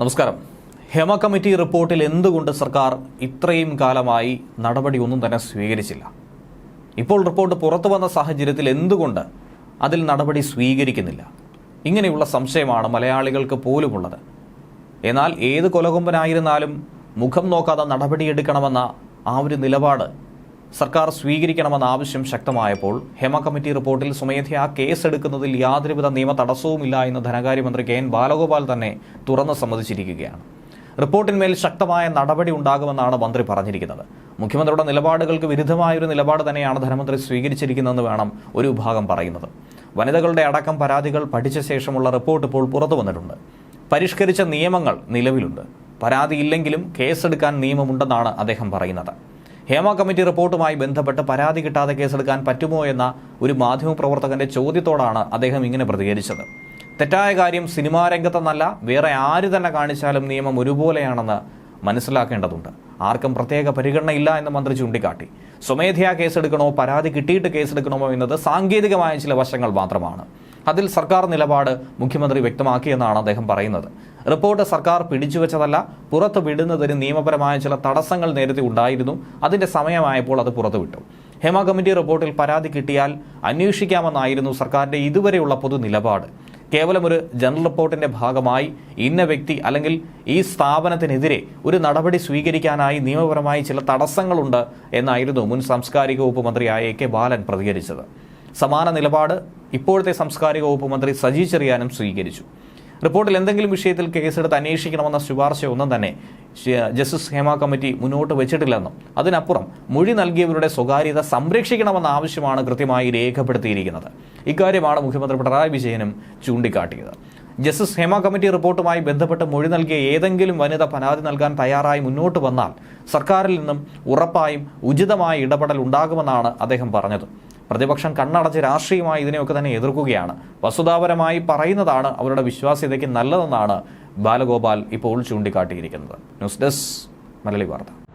നമസ്കാരം. ഹെമ കമ്മിറ്റി റിപ്പോർട്ടിൽ എന്തുകൊണ്ട് സർക്കാർ ഇത്രയും കാലമായി നടപടി ഒന്നും തന്നെ സ്വീകരിച്ചില്ല? ഇപ്പോൾ റിപ്പോർട്ട് പുറത്തു വന്ന സാഹചര്യത്തിൽ എന്തുകൊണ്ട് അതിൽ നടപടി സ്വീകരിക്കുന്നില്ല? ഇങ്ങനെയുള്ള സംശയമാണ് മലയാളികൾക്ക് പോലുമുള്ളത്. എന്നാൽ ഏത് കൊലകൊമ്പനായിരുന്നാലും മുഖം നോക്കാതെ നടപടിയെടുക്കണമെന്ന ആ ഒരു നിലപാട് സർക്കാർ സ്വീകരിക്കണമെന്ന ആവശ്യം ശക്തമായപ്പോൾ ഹെമ കമ്മിറ്റി റിപ്പോർട്ടിൽ സ്വമേധയാ കേസെടുക്കുന്നതിൽ യാതൊരുവിധ നിയമ തടസ്സവുമില്ല എന്ന് ധനകാര്യമന്ത്രി കെ എൻ ബാലഗോപാൽ തന്നെ തുറന്നു സമ്മതിച്ചിരിക്കുകയാണ്. റിപ്പോർട്ടിന്മേൽ ശക്തമായ നടപടി ഉണ്ടാകുമെന്നാണ് മന്ത്രി പറഞ്ഞിരിക്കുന്നത്. മുഖ്യമന്ത്രിയുടെ നിലപാടുകൾക്ക് വിരുദ്ധമായ ഒരു നിലപാട് തന്നെയാണ് ധനമന്ത്രി സ്വീകരിച്ചിരിക്കുന്നതെന്ന് വേണം ഒരു വിഭാഗം പറയുന്നത്. വനിതകളുടെ അടക്കം പരാതികൾ പഠിച്ച ശേഷമുള്ള റിപ്പോർട്ട് ഇപ്പോൾ പുറത്തു വന്നിട്ടുണ്ട്. പരിഷ്കരിച്ച നിയമങ്ങൾ നിലവിലുണ്ട്. പരാതിയില്ലെങ്കിലും കേസെടുക്കാൻ നിയമമുണ്ടെന്നാണ് അദ്ദേഹം പറയുന്നത്. ഹേമ കമ്മിറ്റി റിപ്പോർട്ടുമായി ബന്ധപ്പെട്ട് പരാതി കിട്ടാതെ കേസെടുക്കാൻ പറ്റുമോ എന്ന ഒരു മാധ്യമപ്രവർത്തകന്റെ ചോദ്യത്തോടാണ് അദ്ദേഹം ഇങ്ങനെ പ്രതികരിച്ചത്. തെറ്റായ കാര്യം സിനിമാ രംഗത്തെന്നല്ല വേറെ ആര് തന്നെ കാണിച്ചാലും നിയമം ഒരുപോലെയാണെന്ന് മനസ്സിലാക്കേണ്ടതുണ്ട്. ആർക്കും പ്രത്യേക പരിഗണനയില്ല എന്ന് മന്ത്രി ചൂണ്ടിക്കാട്ടി. സ്വമേധയാ കേസെടുക്കണോ പരാതി കിട്ടിയിട്ട് കേസെടുക്കണമോ എന്നത് സാങ്കേതികമായ ചില വശങ്ങൾ മാത്രമാണ്. അതിൽ സർക്കാർ നിലപാട് മുഖ്യമന്ത്രി വ്യക്തമാക്കിയെന്നാണ് അദ്ദേഹം പറയുന്നത്. റിപ്പോർട്ട് സർക്കാർ പിടിച്ചുവെച്ചതല്ല പുറത്തു വിടുന്നതിന് നിയമപരമായ ചില തടസ്സങ്ങൾ നേരത്തെ ഉണ്ടായിരുന്നു. അതിന്റെ സമയമായപ്പോൾ അത് പുറത്തുവിട്ടു. ഹേമ കമ്മിറ്റി റിപ്പോർട്ടിൽ പരാതി കിട്ടിയാൽ അന്വേഷിക്കാമെന്നായിരുന്നു സർക്കാരിന്റെ ഇതുവരെയുള്ള പൊതു നിലപാട്. കേവലം ഒരു ജനറൽ റിപ്പോർട്ടിന്റെ ഭാഗമായി ഇന്ന വ്യക്തി അല്ലെങ്കിൽ ഈ സ്ഥാപനത്തിനെതിരെ ഒരു നടപടി സ്വീകരിക്കാനായി നിയമപരമായി ചില തടസ്സങ്ങളുണ്ട് എന്നായിരുന്നു മുൻ സാംസ്കാരിക വകുപ്പ് മന്ത്രിയായ എ കെ ബാലൻ പ്രതികരിച്ചത്. സമാന നിലപാട് ഇപ്പോഴത്തെ സാംസ്കാരിക വകുപ്പ് മന്ത്രി സജി ചെറിയാനും സ്വീകരിച്ചു. റിപ്പോർട്ടിൽ എന്തെങ്കിലും വിഷയത്തിൽ കേസെടുത്ത് അന്വേഷിക്കണമെന്ന ശുപാർശ ഒന്നും തന്നെ ജസ്റ്റിസ് ഹേമ കമ്മിറ്റി മുന്നോട്ട് വെച്ചിട്ടില്ലെന്നും അതിനപ്പുറം മൊഴി നൽകിയവരുടെ സ്വകാര്യത സംരക്ഷിക്കണമെന്ന ആവശ്യമാണ് കൃത്യമായി രേഖപ്പെടുത്തിയിരിക്കുന്നത്. ഇക്കാര്യമാണ് മുഖ്യമന്ത്രി പിണറായി വിജയനും ചൂണ്ടിക്കാട്ടിയത്. ജസ്റ്റിസ് ഹേമ കമ്മിറ്റി റിപ്പോർട്ടുമായി ബന്ധപ്പെട്ട് മൊഴി നൽകിയ ഏതെങ്കിലും വനിത പരാതി നൽകാൻ തയ്യാറായി മുന്നോട്ട് വന്നാൽ സർക്കാരിൽ നിന്നും ഉറപ്പായും ഉചിതമായ ഇടപെടൽ ഉണ്ടാകുമെന്നാണ് അദ്ദേഹം പറഞ്ഞത്. പ്രതിപക്ഷം കണ്ണടച്ച് രാഷ്ട്രീയമായി ഇതിനെയൊക്കെ തന്നെ എതിർക്കുകയാണ്. വസ്തുതാപരമായി പറയുന്നതാണ് അവരുടെ വിശ്വാസ്യതയ്ക്ക് നല്ലതെന്നാണ് ബാലഗോപാൽ ഇപ്പോൾ ചൂണ്ടിക്കാട്ടിയിരിക്കുന്നത്. ന്യൂസ് ഡെസ്ക് മലയാളി വാർത്ത.